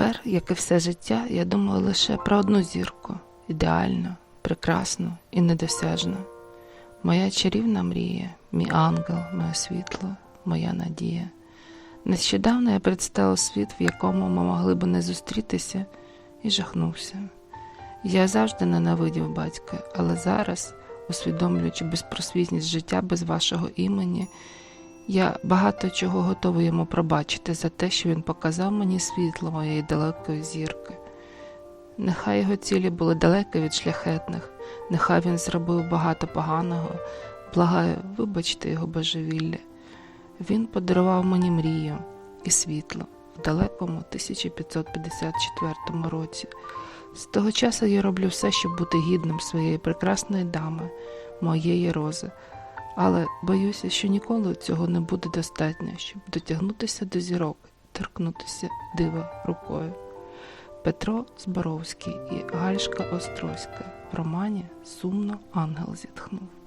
Тепер, як і все життя, я думаю лише про одну зірку ідеальну, прекрасну і недосяжну. Моя чарівна мрія, мій ангел, моє світло, моя надія. Нещодавно я представив світ, в якому ми могли б не зустрітися, і жахнувся. Я завжди ненавидів батька, але зараз, усвідомлюючи безпросвітність життя без вашого імені, я багато чого готовий йому пробачити за те, що він показав мені світло моєї далекої зірки. Нехай його цілі були далекі від шляхетних, нехай він зробив багато поганого, благаю, вибачте його божевілля. Він подарував мені мрію і світло в далекому 1554 році. З того часу я роблю все, щоб бути гідним своєї прекрасної дами, моєї рози. Але боюся, що ніколи цього не буде достатньо, щоб дотягнутися до зірок, торкнутися дива рукою. Петро Зборовський і Гальшка Острозька в романі Сумно ангел зітхнув.